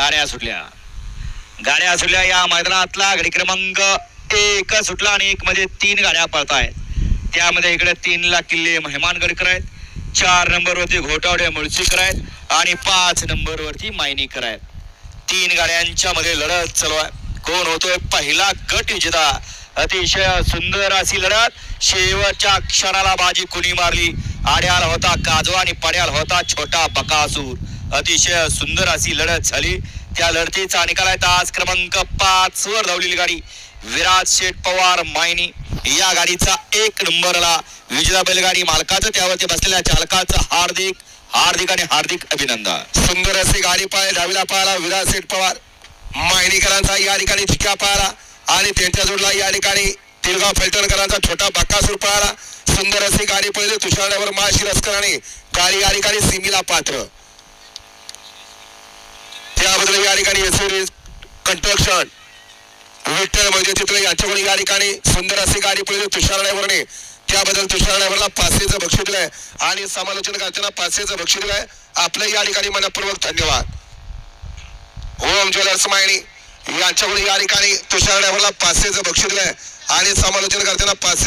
गाड्या सुटल्या. गाड्या सुटल्या या मैदानातला गाडी क्रमांक एक सुटला आणि एक मध्ये तीन गाड्या पळत आहेत. त्यामध्ये इकडे तीन ला किल्ले मेहमानगडकर आहेत चार नंबर वरती घोटावडे मुळशीकर आहेत आणि पाच नंबर वरती मायनीकर आहेत. तीन गाड्यांच्या मध्ये लढत चालू आहे. कोण होतोय पहिला गट विजेता? अतिशय सुंदर अशी लढत. शेवटच्या क्षणाला बाजी कुणी मारली? आड्याला होता काजवा आणि पड्याला होता छोटा बकासूर. अतिशय सुंदर अशी लढत झाली. त्या लढतीचा निकाल आहे तास क्रमांक पाच वर धावलेली गाडी. विराज शेठ पवार मायनी या गाडीचा एक नंबरला विजेता बैलगाडी मालकाचं त्यावरती बसलेल्या चालकाचं हार्दिक हार्दिक आणि हार्दिक अभिनंदन. सुंदर अशी गाडी पाय धावीला पाहिला विराज शेठ पवार. मायनीकरांचा या ठिकाणी चिक्या पाहिला आणि त्यांच्या जोडला या ठिकाणी तिरगाव फलटणकरांचा छोटा बक्कासूर पळाला. सुंदर अशी गाडी पळली तुषारवर माशी रस्कराने गाडी या ठिकाणी सिमीला पात्र या ठिकाणी एसोरी कंस्ट्रक्शन विठ्ठल म्हणजे चित्र यांच्याकडून या ठिकाणी. सुंदर अशी गाडी पळली तुषार ड्रायव्हरने. त्याबद्दल तुषार ड्रायव्हरला पाचशेचं बक्षीस दिलंय. आणि समालोचन करताना पाचशेचं बक्षीस दिलंय. आपलं या ठिकाणी मनपूर्वक धन्यवाद. हो, ओम ज्वेलर्स मायणी यांच्याकडे या ठिकाणी तुषार ड्रायव्हरला पाचशेचं बक्षीस दिलंय. आणि समालोचन करताना पाचशे